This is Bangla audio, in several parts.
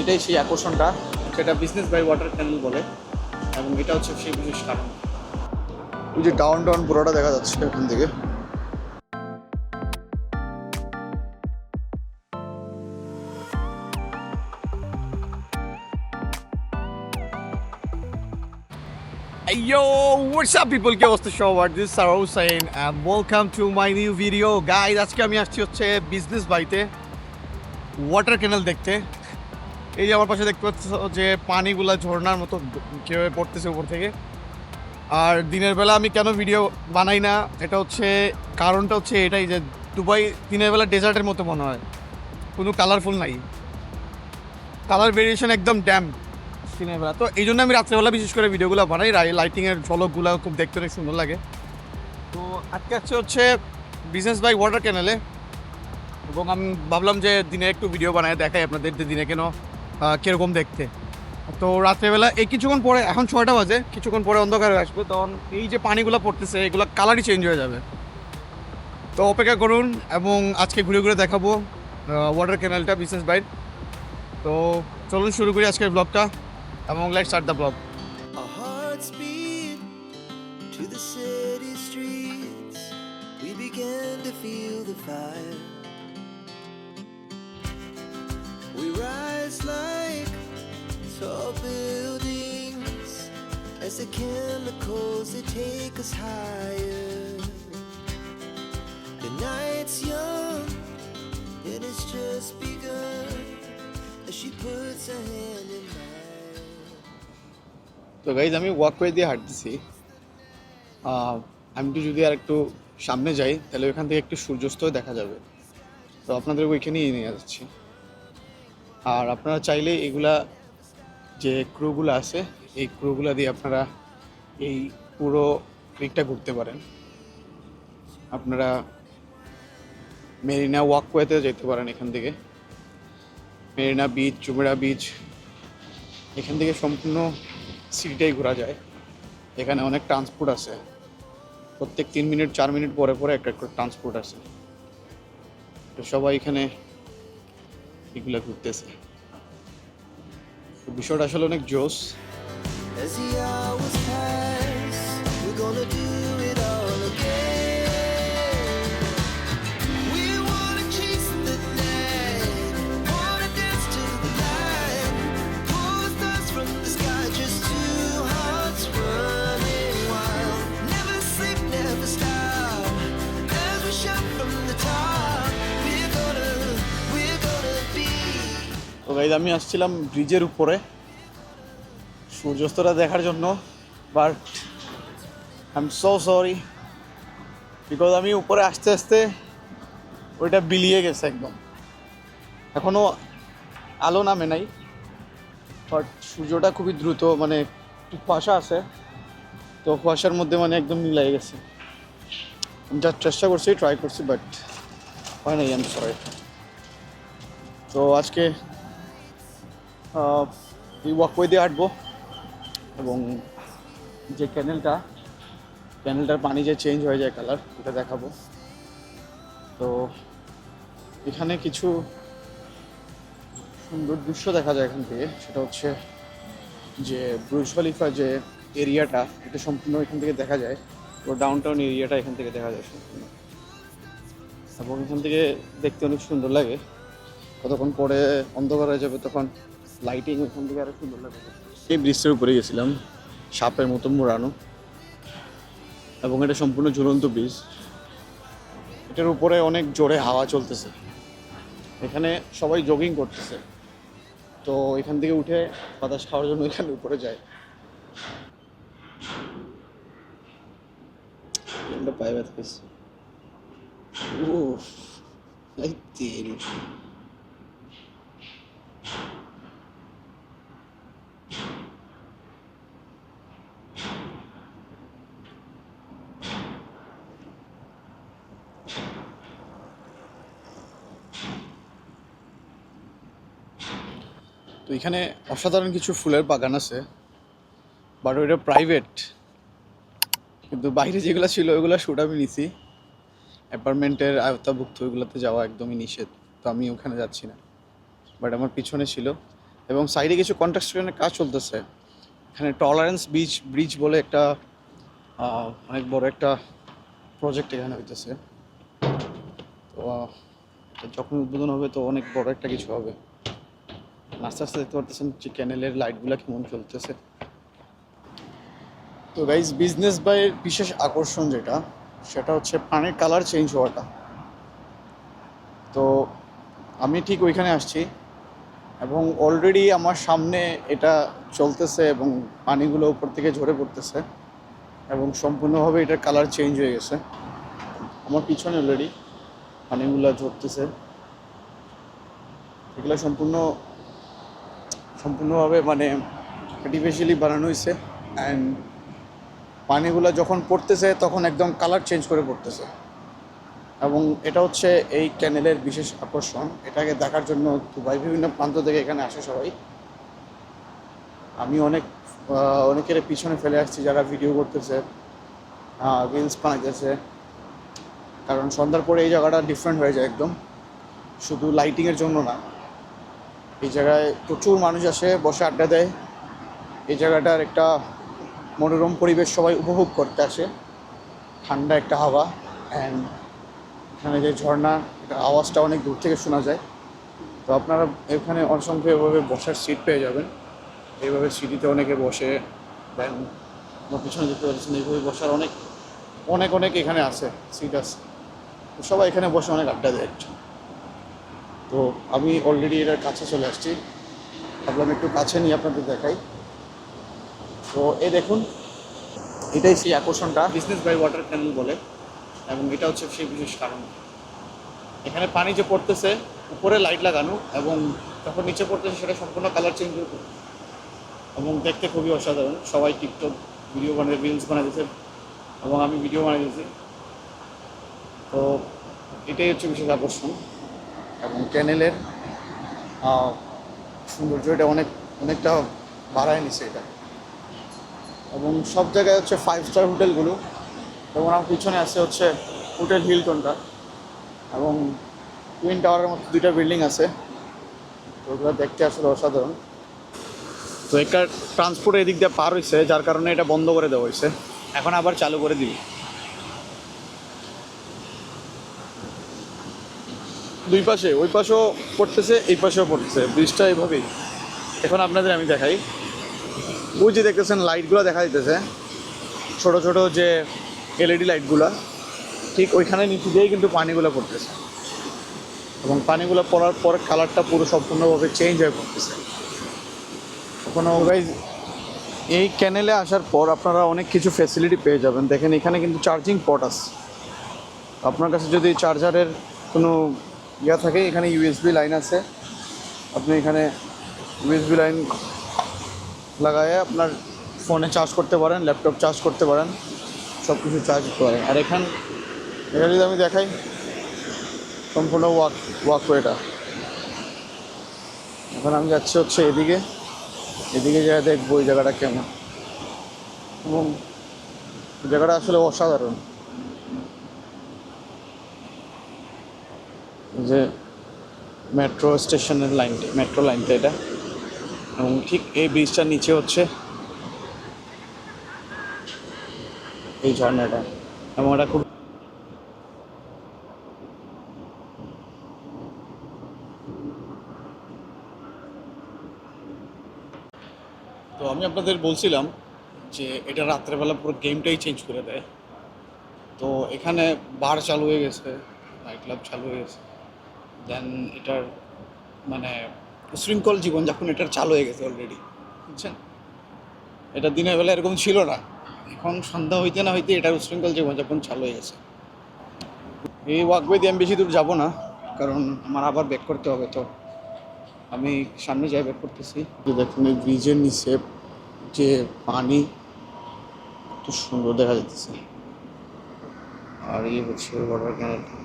এটাই সেই আকর্ষণটা সেটা বিজনেস বাই ওয়াটার ক্যানেল বলে এবং এটা হচ্ছে সেই বিশেষ কারণ। ওই যে ডাউন ডাউন পুরোটা দেখা যাচ্ছে এখান থেকে। Yo, what's up people? কি অবস্থা? সবার this sir Hossain and welcome to my new video guys আজকে আমি আসছি হচ্ছে বিজনেস বাইতে ওয়াটার ক্যানেল দেখতে। এই যে আমার পাশে দেখতে পাচ্ছ যে পানিগুলা ঝর্নার মতো কীভাবে পড়তেছে উপর থেকে। আর দিনের বেলা আমি কেন ভিডিও বানাই না? এটা হচ্ছে, কারণটা হচ্ছে এটাই যে দুবাই দিনের বেলা ডেজার্টের মতো মনে হয়। কোনো কালারফুল নাই। কালার ভেরিয়েশন একদম ড্যাম দিনের বেলা। তো এই জন্য আমি রাত্রেবেলা বিশেষ করে ভিডিওগুলো বানাই। লাইটিংয়ের ঝলকগুলো খুব দেখতে অনেক সুন্দর লাগে। তো আজকে আজকে হচ্ছে বিজনেস বাই ওয়াটার ক্যানেলে এবং আমি ভাবলাম যে দিনে একটু ভিডিও বানায় দেখাই আপনাদের দিনে কেন কীরকম দেখতে তো রাত্রেবেলা, এই কিছুক্ষণ পরে, এখন ছয়টা বাজে, কিছুক্ষণ পরে অন্ধকার হয়ে আসবে, তখন এই যে পানিগুলো পড়তেছে, এগুলো কালারই চেঞ্জ হয়ে যাবে তো অপেক্ষা করুন, এবং আজকে ঘুরে ঘুরে দেখাবো ওয়াটার ক্যানেলটা বিশেষ বাইট তো চলুন শুরু করি আজকের ব্লগটা এবং let's start the vlog to the city streets. We began to feel the fire. We rise like tall buildings as the chemicals they take us higher. The night's young and it's just begun as she puts her hand in mine. তো গাইজ আমি ওয়াকওয়ে দিয়ে হাঁটতেছি আমি একটু যদি আর একটু সামনে যাই তাহলে ওইখান থেকে একটু সূর্যাস্ত দেখা যাবে তো আপনাদের ওইখানেই নিয়ে যাচ্ছি আর আপনারা চাইলে এগুলা যে ক্রুগুলো আছে, এই ক্রুগুলো দিয়ে আপনারা এই পুরো ক্রিকটা ঘুরতে পারেন। আপনারা মেরিনা ওয়াকওয়েতে যেতে পারেন এখান থেকে। মেরিনা বিচ চুমড়া বিচ এখান থেকে সম্পূর্ণ সিটিটাই ঘোরা যায়। এখানে অনেক ট্রান্সপোর্ট আছে। প্রত্যেক তিন মিনিট চার মিনিট পরে পরে একটা একটা ট্রান্সপোর্ট আছে। তো সবাই এখানে এগুলো ঘুরতেছে বিষয়টা আসলে অনেক জোস As the hours pass, we're gonna do guys আমি আসছিলাম ব্রিজের উপরে। সূর্যাস্তটা দেখার জন্য but I am so sorry because আমি উপরে আস্তে আস্তে ওইটা বিলিয়ে গেছে একদম। এখনও আলো নামে নাই বাট সূর্যটা খুবই দ্রুত মানে একটু কুয়াশা আছে, তো কুয়াশার মধ্যে মানে একদম মিলাই গেছে। আমি যা চেষ্টা করছি ট্রাই করছি বাট হয় নাই আমি সরি তো আজকে এই ওয়াকওয়ে দিয়ে হাঁটবো এবং যে ক্যানেলটা ক্যানেলটার পানি যে চেঞ্জ হয়ে যায় কালার এটা দেখাবো। তো এখানে কিছু সুন্দর দৃশ্য দেখা যায় এখান থেকে। সেটা হচ্ছে যে ব্রুজ খলিফা যে এরিয়াটা এটা সম্পূর্ণ এখান থেকে দেখা যায়। তো ডাউন টাউন এরিয়াটা এখান থেকে দেখা যায় সম্পূর্ণ। এবং এখান থেকে দেখতে অনেক সুন্দর লাগে। কতক্ষণ পরে অন্ধকার হয়ে যাবে তখন লাইটিং ওখান থেকে আরও সুন্দর লাগবে এই ব্রিজের উপরে গেছিলাম, সাপের মতো মোড়ানো, এবং এটা সম্পূর্ণ ঝুলন্ত ব্রিজ। এটার উপরে অনেক জোরে হাওয়া চলতেছে। এখানে সবাই জগিং করতেছে। তো এখান থেকে উঠে বাতাস খাওয়ার জন্য এখানে উপরে যায়। পায়ে ব্যথা এই তেল। তো এখানে অসাধারণ কিছু ফুলের বাগান আছে বাট ওইটা প্রাইভেট কিন্তু বাইরে যেগুলো ছিল, ওইগুলো শ্যুট আমি নিছি। অ্যাপার্টমেন্টের আয়ত্তাভুক্ত ওইগুলোতে যাওয়া একদমই নিষেধ, তো আমি ওখানে যাচ্ছি না। বাট আমার পিছনে ছিল। এবং সাইডে কিছু কনস্ট্রাকশনের কাজ চলতেছে। এখানে টলারেন্স বিচ ব্রিজ বলে একটা অনেক বড় একটা প্রজেক্ট এখানে হইতেছে। তো যখন উদ্বোধন হবে, তো অনেক বড় একটা কিছু হবে। আস্তে আস্তে দেখতে পারতেছেন যে ক্যানেলের লাইটগুলো কেমন চলতেছে। তো গাইজ বিজনেস বাইয়ের বিশেষ আকর্ষণ যেটা, সেটা হচ্ছে পানির কালার চেঞ্জ হওয়াটা। তো আমি ঠিক ওইখানে আসছি এবং অলরেডি আমার সামনে এটা চলতেছে এবং পানিগুলো উপর থেকে ঝরে পড়তেছে এবং সম্পূর্ণভাবে এটার কালার চেঞ্জ হয়ে গেছে। আমার পিছনে অলরেডি পানিগুলো ঝরতেছে। এগুলো সম্পূর্ণ সম্পূর্ণভাবে মানে আর্টিফিশিয়ালি বানানো হয়েছে। অ্যান্ড পানিগুলো যখন পড়তেছে, তখন একদম কালার চেঞ্জ করে পড়তেছে। এবং এটা হচ্ছে এই ক্যানেলের বিশেষ আকর্ষণ। এটাকে দেখার জন্য দুবাই বিভিন্ন প্রান্ত থেকে এখানে আসে সবাই। আমি অনেক অনেকের পিছনে ফেলে আসছি যারা ভিডিও করতেছে রিলস বানাইতেছে। কারণ সন্ধ্যার পরে এই জায়গাটা ডিফারেন্ট হয়ে যায় একদম। শুধু লাইটিংয়ের জন্য না। এই জায়গায় প্রচুর মানুষ আসে, বসে আড্ডা দেয়। এই জায়গাটার একটা মনোরম পরিবেশ সবাই উপভোগ করতে আসে। ঠান্ডা একটা হাওয়া অ্যান্ড এখানে যে ঝর্ণা আওয়াজটা অনেক দূর থেকে শোনা যায়। তো আপনারা এখানে অসংখ্য এভাবে বসার সিট পেয়ে যাবেন। এইভাবে সিটিতে অনেকে বসে দেন আমার পিছনে দেখতে পাচ্ছেন এইভাবে বসার অনেক অনেক অনেক এখানে আছে সিট আছে। সবাই এখানে বসে অনেক আড্ডা দেয়। তো আমি অলরেডি এটার কাছে চলে আসছি। ভাবলাম একটু কাছে নিয়ে আপনাদের দেখাই। তো এই দেখুন, এটাই সেই আকর্ষণটা। বিজনেস বাই ওয়াটার ক্যানেল বলে, এবং এটা হচ্ছে সেই বিশেষ কারণ। এখানে পানি যে পড়তেছে, উপরে লাইট লাগানো, এবং যখন নিচে পড়তেছে, সেটা সম্পূর্ণ কালার চেঞ্জ। এবং দেখতে খুবই অসাধারণ। সবাই টিকটক ভিডিও বানিয়ে রিলস বানাইতেছে এবং আমি ভিডিও বানাইতেছি তো এটাই হচ্ছে বিশেষ আকর্ষণ। এবং ক্যানেলের সৌন্দর্য এটা অনেক, অনেকটা বাড়ায় নিছে এটা। এবং সব জায়গায় হচ্ছে ফাইভ স্টার হোটেলগুলো। এবং আমার পিছনে আছে হচ্ছে হোটেল হিলটনটা। এবং টুইন টাওয়ারের মতো দুইটা বিল্ডিং আছে। তো ওগুলো দেখতে আসলে অসাধারণ। তো একটা ট্রান্সপোর্ট এদিক দিয়ে পার হয়েছে যার কারণে এটা বন্ধ করে দেওয়া হয়েছে এখন আবার চালু করে দিবি। দুই পাশে ওই পাশেও পড়তেছে এই পাশেও পড়তেছে। ব্রিজটা এইভাবেই এখন আপনাদের আমি দেখাই। ওই যে দেখতেছেন লাইটগুলো দেখা দিতেছে ছোট ছোট যে এলইডি লাইটগুলো ঠিক ওইখানে নিচে দিয়েই কিন্তু পানিগুলো পড়তেছে। এবং পানিগুলো পড়ার পর কালারটা পুরো সম্পূর্ণভাবে চেঞ্জ হয়ে পড়তেছে। ওখানে গাইজ এই ক্যানেলে আসার পর আপনারা অনেক কিছু ফেসিলিটি পেয়ে যাবেন। দেখেন এখানে কিন্তু চার্জিং পট আছে। আপনার কাছে যদি চার্জারের কোনো ইয়া থাকে, এখানে ইউএসবি লাইন আছে। আপনি এখানে ইউএসবি লাইন লাগায়ে আপনার ফোনে চার্জ করতে পারেন ল্যাপটপ চার্জ করতে পারেন সব কিছু চার্জ পারেন আর এখান, এখানে যদি আমি দেখাই, সম্পূর্ণ ওয়াক ওয়াকওয়েটা এখন আমি যাচ্ছি হচ্ছে এদিকে। এদিকে যা দেখব ওই জায়গাটা কেমন। এবং জায়গাটা আসলে অসাধারণ। যে মেট্রো স্টেশনের লাইনটা মেট্রো লাইনটা এটা। এবং ঠিক এই ব্রিজটার নিচে হচ্ছে এই ঝর্ণাটা। এবং এটা খুব তো আমি আপনাদের বলছিলাম যে এটা রাত্রেবেলা পুরো গেমটাই চেঞ্জ করে দেয়। তো এখানে বার চালু হয়ে গেছে নাইট ক্লাব চালু হয়ে গেছে। দেন এটার মানে উশৃঙ্খল জীবনযাপন এটার চালু হয়ে গেছে অলরেডি বুঝছেন? এটা দিনের বেলা এরকম ছিল না। এখন সন্ধ্যা হইতে না হইতে এটার উশৃঙ্খল জীবনযাপন চালু হয়ে গেছে। এই ওয়াকওয়ে দিয়ে আমি বেশি দূর যাব না, কারণ আমার আবার ব্যাক করতে হবে তো। আমি সামনে যাই ব্যাক করতেছি। দেখুন, এই ব্রিজের নিচে যে পানি, কত সুন্দর দেখা যাচ্ছে আর এই হচ্ছে ওয়াটার ক্যানেলটা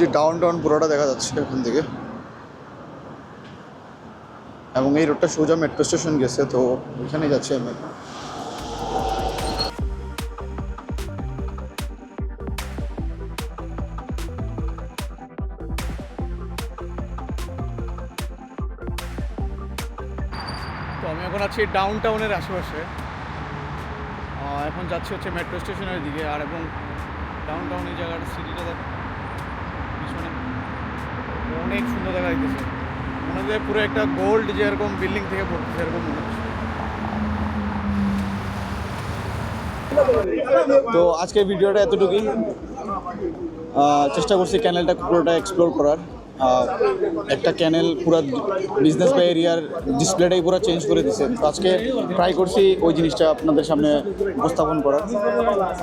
যে ডাউন টাউন পুরোটা দেখা যাচ্ছে এখান থেকে। এবং এই রোডটা সোজা মেট্রো স্টেশন গেছে, তো ওইখানে যাচ্ছি আমি। তো আমি এখন আছি ডাউন টাউনের আশেপাশে এখন যাচ্ছি হচ্ছে মেট্রো স্টেশনের দিকে, আর এবং ডাউন টাউন এই জায়গাটা সিটিটা দেখ অনেক সুন্দর দেখা যাইতেছে। মনে হচ্ছে পুরো একটা গোল্ড যেরকম বিল্ডিং থেকে পড়তেছে এরকম মনে হচ্ছে। তো আজকের ভিডিওটা এতটুকুই। চেষ্টা করছি ক্যানেলটা পুরোটা এক্সপ্লোর করার। একটা ক্যানেল পুরো বিজনেস বা এরিয়ার ডিসপ্লেটাই পুরো চেঞ্জ করে দিছে। তো আজকে ট্রাই করছি ওই জিনিসটা আপনাদের সামনে উপস্থাপন করার।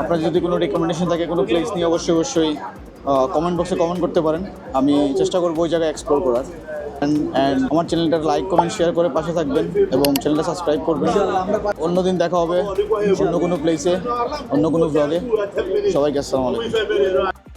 আপনার যদি কোনো রেকমেন্ডেশন থাকে, কোনো প্লেস নিয়ে, অবশ্যই অবশ্যই কমেন্ট বক্সে কমেন্ট করতে পারেন। আমি চেষ্টা করব ওই জায়গায় এক্সপ্লোর করার। অ্যান্ড আমার চ্যানেলটা লাইক কমেন্ট শেয়ার করে পাশে থাকবেন এবং চ্যানেলটা সাবস্ক্রাইব করবেন। অন্য দিন দেখা হবে অন্য কোনো প্লেসে অন্য কোনো ব্লগে সবাইকে আসসালামু আলাইকুম।